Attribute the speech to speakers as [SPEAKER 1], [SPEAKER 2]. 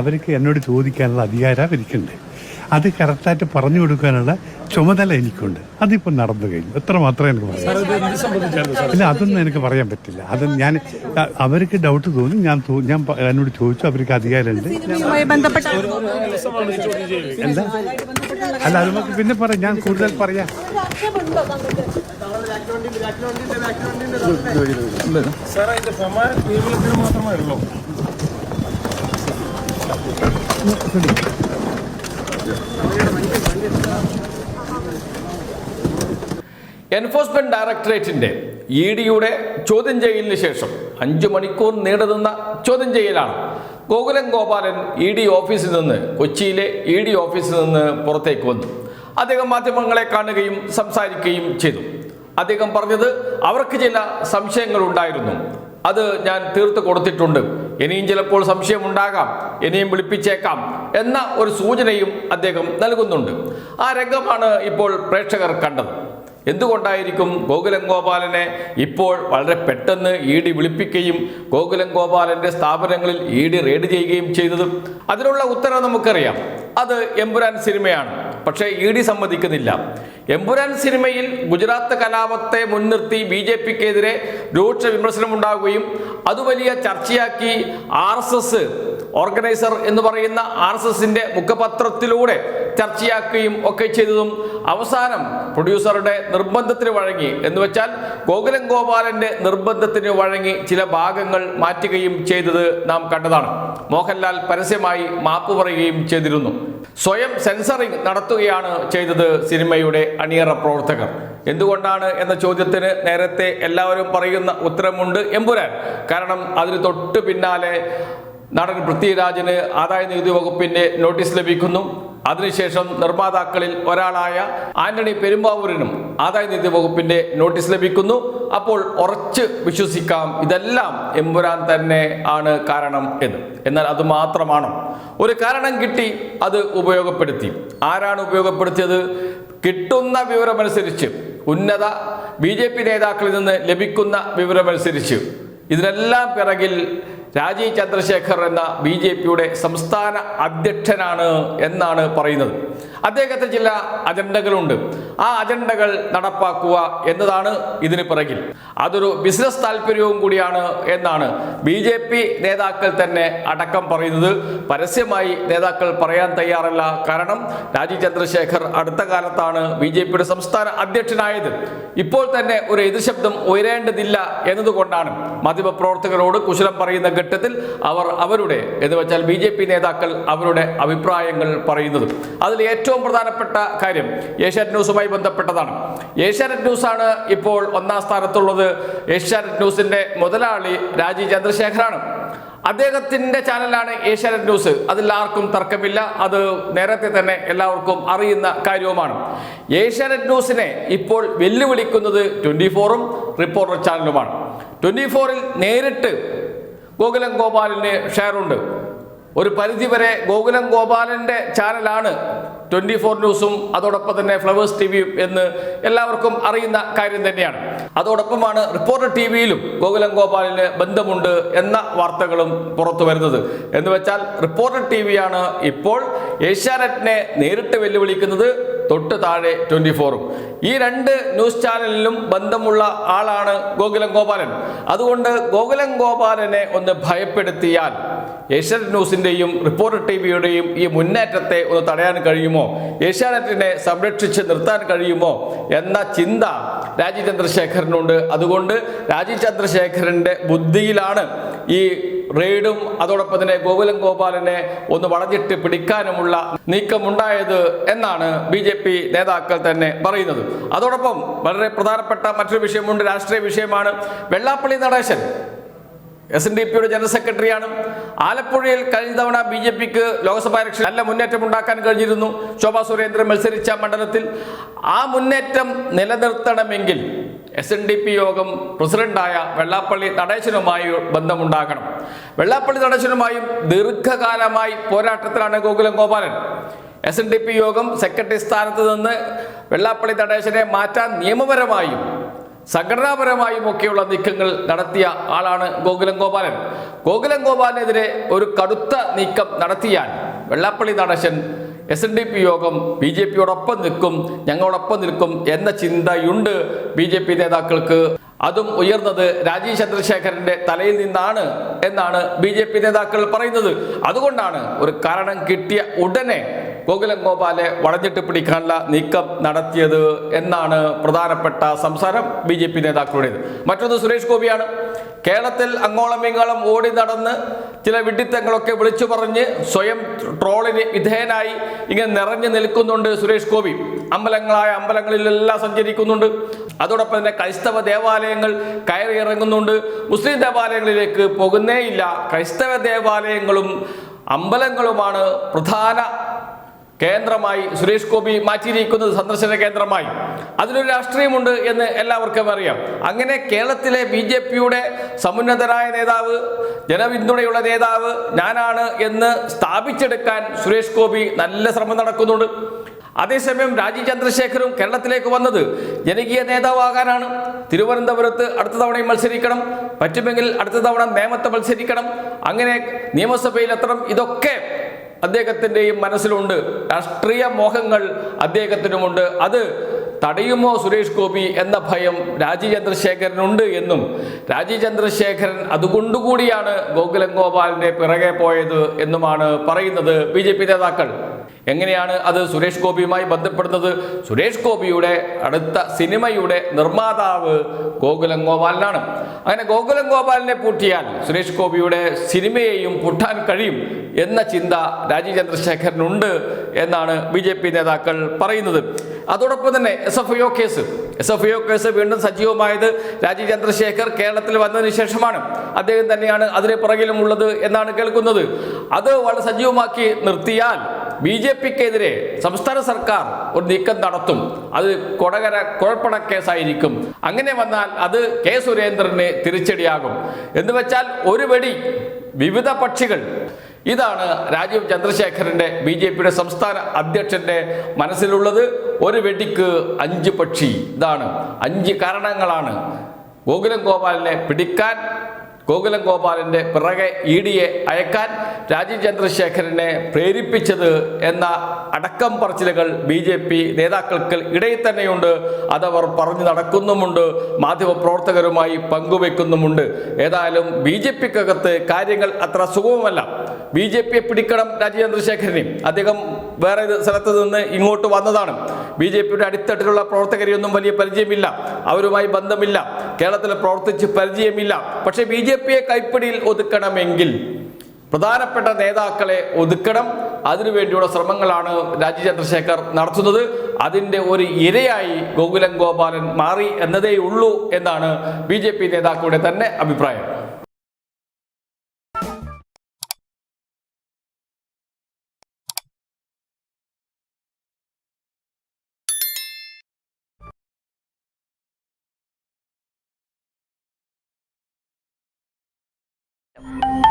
[SPEAKER 1] അവർക്ക് എന്നോട് ചോദിക്കാനുള്ള അധികാരം അവർക്കുണ്ട്. അത് കറക്റ്റായിട്ട് പറഞ്ഞു കൊടുക്കാനുള്ള ചുമതല എനിക്കുണ്ട്. അതിപ്പോൾ നടന്നു കഴിഞ്ഞു. എത്ര മാത്രമേ എനിക്ക് പറയാം ഇല്ല അതൊന്നും എനിക്ക് പറയാൻ പറ്റില്ല. അത് ഞാൻ അവർക്ക് ഡൗട്ട് തോന്നി. ഞാൻ ഞാൻ എന്നോട് ചോദിച്ചു അവർക്ക് അധികാരമുണ്ട്. എന്താ? അല്ല അത് നമുക്ക് പിന്നെ പറയാം. ഞാൻ കൂടുതൽ പറയാം.
[SPEAKER 2] സാർ അതിന്റെ സമാന കേരളത്തിന് മാത്രമേ ഉള്ളൂ.
[SPEAKER 3] എൻഫോഴ്സ്മെന്റ് ഡയറക്ടറേറ്റിന്റെ ഇ ഡിയുടെ ചോദ്യം ചെയ്യലിന് ശേഷം അഞ്ചു മണിക്കൂർ നീണ്ടുനിന്ന ചോദ്യം ചെയ്യലാണ്. ഗോകുലം ഗോപാലൻ ഇ ഡി ഓഫീസിൽ നിന്ന് കൊച്ചിയിലെ ഇ ഡി ഓഫീസിൽ നിന്ന് പുറത്തേക്ക് വന്നു. അദ്ദേഹം മാധ്യമങ്ങളെ കാണുകയും സംസാരിക്കുകയും ചെയ്തു. അദ്ദേഹം പറഞ്ഞത് അവർക്ക് ചില സംശയങ്ങൾ ഉണ്ടായിരുന്നു. അത് ഞാൻ തീർത്ത് കൊടുത്തിട്ടുണ്ട്. ഇനിയും ചിലപ്പോൾ സംശയമുണ്ടാകാം ഇനിയും വിളിപ്പിച്ചേക്കാം എന്ന ഒരു സൂചനയും അദ്ദേഹം നൽകുന്നുണ്ട്. ആ രംഗമാണ് ഇപ്പോൾ പ്രേക്ഷകർ കണ്ടത്. എന്തുകൊണ്ടായിരിക്കും ഗോകുലം ഗോപാലനെ ഇപ്പോൾ വളരെ പെട്ടെന്ന് ഇ ഡി വിളിപ്പിക്കുകയും ഗോകുലം ഗോപാലന്റെ സ്ഥാപനങ്ങളിൽ ഇ ഡി റെയ്ഡ് ചെയ്യുകയും ചെയ്തത്? അതിനുള്ള ഉത്തരം നമുക്കറിയാം. അത് എമ്പുരാൻ സിനിമയാണ്. പക്ഷേ ഇ ഡി സമ്മതിക്കുന്നില്ല. എമ്പുരാൻ സിനിമയിൽ ഗുജറാത്ത് കലാപത്തെ മുൻനിർത്തി ബി ജെ പിക്കെതിരെ രൂക്ഷ വിമർശനം ഉണ്ടാവുകയും അത് വലിയ ചർച്ചയാക്കി ആർ എസ് എസ് ഓർഗനൈസർ എന്ന് പറയുന്ന ആർ എസ് എസിന്റെ മുഖപത്രത്തിലൂടെ ചർച്ചയാക്കുകയും ഒക്കെ ചെയ്തതും അവസാനം പ്രൊഡ്യൂസറുടെ നിർബന്ധത്തിന് വഴങ്ങി. എന്ന് വെച്ചാൽ ഗോകുലം ഗോപാലന്റെ നിർബന്ധത്തിന് വഴങ്ങി ചില ഭാഗങ്ങൾ മാറ്റുകയും ചെയ്തത് നാം കണ്ടതാണ്. മോഹൻലാൽ പരസ്യമായി മാപ്പ് പറയുകയും ചെയ്തിരുന്നു. സ്വയം സെൻസറിംഗ് നടത്തുകയാണ് ചെയ്തത് സിനിമയുടെ അണിയറ പ്രവർത്തകർ. എന്തുകൊണ്ടാണ് എന്ന ചോദ്യത്തിന് നേരത്തെ എല്ലാവരും പറയുന്ന ഉത്തരമുണ്ട് എമ്പുരാൻ. കാരണം അതിന് തൊട്ട് പിന്നാലെ നടൻ പൃഥ്വിരാജിന് ആദായ നികുതി വകുപ്പിന്റെ നോട്ടീസ് ലഭിക്കുന്നു. അതിനുശേഷം നിർമ്മാതാക്കളിൽ ഒരാളായ ആന്റണി പെരുമ്പാവൂരിനും ആദായ നികുതി വകുപ്പിന്റെ നോട്ടീസ് ലഭിക്കുന്നു. അപ്പോൾ ഉറച്ച് വിശ്വസിക്കാം ഇതെല്ലാം എമ്പുരാൻ തന്നെ ആണ് കാരണം എന്ന്. എന്നാൽ അത് മാത്രമാണോ? ഒരു കാരണം കിട്ടി അത് ഉപയോഗപ്പെടുത്തി. ആരാണ് ഉപയോഗപ്പെടുത്തിയത്? കിട്ടുന്ന വിവരമനുസരിച്ച് ഉന്നത ബി ജെ പി നേതാക്കളിൽ നിന്ന് ലഭിക്കുന്ന വിവരമനുസരിച്ച്. ഇതിനെല്ലാം പിറകിൽ രാജീവ് ചന്ദ്രശേഖർ എന്ന ബി ജെ പിയുടെ സംസ്ഥാന അധ്യക്ഷനാണ് എന്നാണ് പറയുന്നത്. അദ്ദേഹത്തിന് ചില അജണ്ടകളുണ്ട്. ആ അജണ്ടകൾ നടപ്പാക്കുക എന്നതാണ് ഇതിന് പിറകിൽ. അതൊരു ബിസിനസ് താല്പര്യവും കൂടിയാണ് എന്നാണ് ബി ജെ പി നേതാക്കൾ തന്നെ അടക്കം പറയുന്നത്. പരസ്യമായി നേതാക്കൾ പറയാൻ തയ്യാറല്ല. കാരണം രാജീവ് ചന്ദ്രശേഖർ അടുത്ത കാലത്താണ് ബി ജെ പിയുടെ സംസ്ഥാന അധ്യക്ഷനായത്. ഇപ്പോൾ തന്നെ ഒരു എതിർശബ്ദം ഉയരേണ്ടതില്ല എന്നതുകൊണ്ടാണ് മാധ്യമപ്രവർത്തകരോട് കുശലം പറയുന്ന ഘട്ടത്തിൽ അവർ അവരുടെ എന്ന് വെച്ചാൽ ബി ജെ പി നേതാക്കൾ അവരുടെ അഭിപ്രായങ്ങൾ പറയുന്നത്. അതിൽ ഏറ്റവും പ്രധാനപ്പെട്ട കാര്യം ഏഷ്യാനെറ്റ് ന്യൂസുമായി ബന്ധപ്പെട്ടതാണ്. ഏഷ്യാനെറ്റ് ന്യൂസാണ് ഇപ്പോൾ ഒന്നാം സ്ഥാനത്തുള്ളത്. ഏഷ്യാനെറ്റ് ന്യൂസിന്റെ മുതലാളി രാജീവ് ചന്ദ്രശേഖരാണ്. അദ്ദേഹത്തിന്റെ ചാനലാണ് ഏഷ്യാനെറ്റ് ന്യൂസ്. അതിൽ ആർക്കും തർക്കമില്ല. അത് നേരത്തെ തന്നെ എല്ലാവർക്കും അറിയുന്ന കാര്യവുമാണ്. ഏഷ്യാനെറ്റ് ന്യൂസിനെ ഇപ്പോൾ വെല്ലുവിളിക്കുന്നത് ട്വന്റി ഫോറും റിപ്പോർട്ടർ ചാനലുമാണ്. ട്വന്റി ഫോറിൽ നേരിട്ട് ഗോകുലം ഗോപാലിന്റെ ഷെയറുണ്ട്. ഒരു പരിധിവരെ ഗോകുലം ഗോപാലന്റെ ചാനലാണ് ട്വന്റി ഫോർ ന്യൂസും അതോടൊപ്പം തന്നെ ഫ്ലവേഴ്സ് ടി വിയും എന്ന് എല്ലാവർക്കും അറിയുന്ന കാര്യം തന്നെയാണ്. അതോടൊപ്പമാണ് റിപ്പോർട്ടർ ടി വിയിലും ഗോകുലം ഗോപാലിന് ബന്ധമുണ്ട് എന്ന വാർത്തകളും പുറത്തു വരുന്നത്. എന്ന് വെച്ചാൽ റിപ്പോർട്ടർ ടി വിയാണ് ഇപ്പോൾ ഏഷ്യാനെറ്റിനെ നേരിട്ട് വെല്ലുവിളിക്കുന്നത് തൊട്ട് താഴെ ട്വന്റി ഫോറും ഈ രണ്ട് ന്യൂസ് ചാനലിലും ബന്ധമുള്ള ആളാണ് ഗോകുലം ഗോപാലൻ. അതുകൊണ്ട് ഗോകുലം ഗോപാലനെ ഒന്ന് ഭയപ്പെടുത്തിയാൽ ഏഷ്യാനെറ്റ് ന്യൂസിന്റെയും റിപ്പോർട്ടർ ടി വിയുടെയും ഈ മുന്നേറ്റത്തെ ഒന്ന് തടയാൻ കഴിയുമോ? ഏഷ്യാനെറ്റിനെ സംരക്ഷിച്ച് നിർത്താൻ കഴിയുമോ? എന്ന ചിന്ത രാജീവ് ചന്ദ്രശേഖരനുണ്ട്. അതുകൊണ്ട് രാജീവ് ചന്ദ്രശേഖരന്റെ ബുദ്ധിയിലാണ് ഈ റെയ്ഡും അതോടൊപ്പം തന്നെ ഗോകുലം ഗോപാലനെ ഒന്ന് വളഞ്ഞിട്ട് പിടിക്കാനുമുള്ള നീക്കമുണ്ടായത് എന്നാണ് ബി ജെ പി നേതാക്കൾ തന്നെ പറയുന്നത്. അതോടൊപ്പം വളരെ പ്രധാനപ്പെട്ട മറ്റൊരു വിഷയമുണ്ട് രാഷ്ട്രീയ വിഷയമാണ്. Vellappally Natesan S N D പിയുടെ ജനറൽ സെക്രട്ടറിയാണ്. ആലപ്പുഴയിൽ കഴിഞ്ഞ തവണ ബി ജെ പിക്ക് ലോക്സഭാ ഇലക്ഷൻ നല്ല മുന്നേറ്റം ഉണ്ടാക്കാൻ കഴിഞ്ഞിരുന്നു. ശോഭാ സുരേന്ദ്രൻ മത്സരിച്ച മണ്ഡലത്തിൽ ആ മുന്നേറ്റം നിലനിർത്തണമെങ്കിൽ എസ് എൻ ഡി പി യോഗം പ്രസിഡന്റായ വെള്ളാപ്പള്ളി നടേശനുമായി ബന്ധമുണ്ടാകണം. വെള്ളാപ്പള്ളി നടേശനുമായും ദീർഘകാലമായി പോരാട്ടത്തിലാണ് Gokulam Gopalan. S N D P യോഗം സെക്രട്ടറി സ്ഥാനത്ത് നിന്ന് വെള്ളാപ്പള്ളി നടേശനെ മാറ്റാൻ നിയമപരമായും സംഘടനാപരമായും ഒക്കെയുള്ള നീക്കങ്ങൾ നടത്തിയ ആളാണ് ഗോകുലം ഗോപാലൻ. ഗോകുലം ഗോപാലിനെതിരെ ഒരു കടുത്ത നീക്കം നടത്തിയാൽ Vellappally Natesan S N D P യോഗം ബി ജെ പിയോടൊപ്പം നിൽക്കും ഞങ്ങളോടൊപ്പം നിൽക്കും എന്ന ചിന്തയുണ്ട് ബി ജെ പി നേതാക്കൾക്ക്. അതും ഉയർന്നത് രാജീവ് ചന്ദ്രശേഖരന്റെ തലയിൽ നിന്നാണ് എന്നാണ് ബി നേതാക്കൾ പറയുന്നത്. അതുകൊണ്ടാണ് ഒരു കാരണം കിട്ടിയ ഉടനെ ഗോകുലം ഗോപാലെ വളഞ്ഞിട്ട് പിടിക്കാനുള്ള നീക്കം നടത്തിയത് എന്നാണ് പ്രധാനപ്പെട്ട സംസാരം ബി ജെ പി നേതാക്കളുടേത്. മറ്റൊന്ന് സുരേഷ് ഗോപിയാണ്. കേരളത്തിൽ അങ്ങോളം ഇങ്ങോളം ഓടി നടന്ന് ചില വിഡിത്തങ്ങളൊക്കെ വിളിച്ചു പറഞ്ഞ് സ്വയം ട്രോളിന് വിധേയനായി ഇങ്ങനെ നിറഞ്ഞു നിൽക്കുന്നുണ്ട് സുരേഷ് ഗോപി. അമ്പലങ്ങളായ അമ്പലങ്ങളിലെല്ലാം സഞ്ചരിക്കുന്നുണ്ട്. അതോടൊപ്പം തന്നെ ക്രൈസ്തവ ദേവാലയങ്ങൾ കയറി ഇറങ്ങുന്നുണ്ട്. മുസ്ലിം ദേവാലയങ്ങളിലേക്ക് പോകുന്നേയില്ല. ക്രൈസ്തവ ദേവാലയങ്ങളും അമ്പലങ്ങളുമാണ് പ്രധാന കേന്ദ്രമായി സുരേഷ് ഗോപി മാറ്റിയിരിക്കുന്നത് സന്ദർശന കേന്ദ്രമായി. അതിലൊരു രാഷ്ട്രീയമുണ്ട് എന്ന് എല്ലാവർക്കും അറിയാം. അങ്ങനെ കേരളത്തിലെ ബി ജെ പിയുടെ സമുന്നതരായ നേതാവ് ജനപിന്തുണയുള്ള നേതാവ് ഞാനാണ് എന്ന് സ്ഥാപിച്ചെടുക്കാൻ സുരേഷ് ഗോപി നല്ല ശ്രമം നടക്കുന്നുണ്ട്. അതേസമയം രാജീവ് ചന്ദ്രശേഖരും കേരളത്തിലേക്ക് വന്നത് ജനകീയ നേതാവാകാനാണ്. തിരുവനന്തപുരത്ത് അടുത്ത തവണയും മത്സരിക്കണം. പറ്റുമെങ്കിൽ അടുത്ത തവണ നേമത്ത് മത്സരിക്കണം. അങ്ങനെ നിയമസഭയിൽ എത്തണം. ഇതൊക്കെ അദ്ദേഹത്തിന്റെയും മനസ്സിലുണ്ട്. രാഷ്ട്രീയ മോഹങ്ങൾ അദ്ദേഹത്തിനുമുണ്ട്. അത് തടയുമോ സുരേഷ് ഗോപി എന്ന ഭയം രാജീവ് ചന്ദ്രശേഖരനുണ്ട് എന്നും. രാജീവ് ചന്ദ്രശേഖരൻ അതുകൊണ്ടുകൂടിയാണ് ഗോകുലം ഗോപാലിന്റെ പിറകെ പോയത് എന്നുമാണ് പറയുന്നത് ബി നേതാക്കൾ. എങ്ങനെയാണ് അത് സുരേഷ് ഗോപിയുമായി ബന്ധപ്പെടുന്നത്? സുരേഷ് ഗോപിയുടെ അടുത്ത സിനിമയുടെ നിർമ്മാതാവ് ഗോകുലം ഗോപാലനാണ്. അങ്ങനെ ഗോകുലം ഗോപാലിനെ പൂട്ടിയാൽ സുരേഷ് ഗോപിയുടെ സിനിമയെയും പൂട്ടാൻ കഴിയും എന്ന ചിന്ത രാജീവ് ചന്ദ്രശേഖരനുണ്ട് എന്നാണ് ബി ജെ പി നേതാക്കൾ പറയുന്നത്. അതോടൊപ്പം തന്നെ S F I case. S F I case വീണ്ടും സജീവമായത് രാജീവ് ചന്ദ്രശേഖർ കേരളത്തിൽ വന്നതിന് ശേഷമാണ്. അദ്ദേഹം തന്നെയാണ് അതിന് പുറകിലുമുള്ളത് എന്നാണ് കേൾക്കുന്നത്. അത് വളരെ സജീവമാക്കി നിർത്തിയാൽ ബി ജെ പിക്കെതിരെ സംസ്ഥാന സർക്കാർ ഒരു നീക്കം നടത്തും. അത് കൊടകര കുഴപ്പണ കേസായിരിക്കും. അങ്ങനെ വന്നാൽ അത് കെ സുരേന്ദ്രന് തിരിച്ചടിയാകും. എന്ന് വെച്ചാൽ ഒരു വെടി വിവിധ പക്ഷികൾ. ഇതാണ് രാജീവ് ചന്ദ്രശേഖരന്റെ ബി ജെ പിയുടെ സംസ്ഥാന അധ്യക്ഷന്റെ മനസ്സിലുള്ളത്. ഒരു വെടിക്ക് അഞ്ച് പക്ഷി. ഇതാണ് അഞ്ച് കാരണങ്ങളാണ്. ഗോകുലം ഗോപാലിനെ പിടിക്കാൻ ഗോകുലം ഗോപാലിന്റെ പിറകെ ഇ ഡിയെ അയക്കാൻ രാജീവ് ചന്ദ്രശേഖരനെ പ്രേരിപ്പിച്ചത് എന്ന അടക്കം പറച്ചിലുകൾ ബി ജെ പി നേതാക്കൾക്ക് ഇടയിൽ തന്നെയുണ്ട്. അതവർ പറഞ്ഞു നടക്കുന്നുമുണ്ട്. മാധ്യമപ്രവർത്തകരുമായി പങ്കുവെക്കുന്നുമുണ്ട്. ഏതായാലും ബി ജെ പിക്കകത്ത് കാര്യങ്ങൾ അത്ര സുഗമമല്ല. ബി ജെ പിയെ പിടിക്കണം രാജീവ് ചന്ദ്രശേഖരനെയും. അദ്ദേഹം വേറെ സ്ഥലത്ത് നിന്ന് ഇങ്ങോട്ട് വന്നതാണ്. ബി ജെ പിയുടെ അടിത്തട്ടിലുള്ള പ്രവർത്തകരെയൊന്നും വലിയ പരിചയമില്ല. അവരുമായി ബന്ധമില്ല. കേരളത്തിൽ പ്രവർത്തിച്ച് പരിചയമില്ല. പക്ഷേ ബി ജെ പിയെ കൈപ്പിടിയിൽ ഒതുക്കണമെങ്കിൽ പ്രധാനപ്പെട്ട നേതാക്കളെ ഒതുക്കണം. അതിനുവേണ്ടിയുള്ള ശ്രമങ്ങളാണ് രാജീവ് ചന്ദ്രശേഖർ നടത്തുന്നത്. അതിന്റെ ഒരു ഇരയായി ഗോകുലം ഗോപാലൻ മാറി എന്നതേ ഉള്ളൂ എന്നാണ് ബി നേതാക്കളുടെ തന്നെ അഭിപ്രായം. Música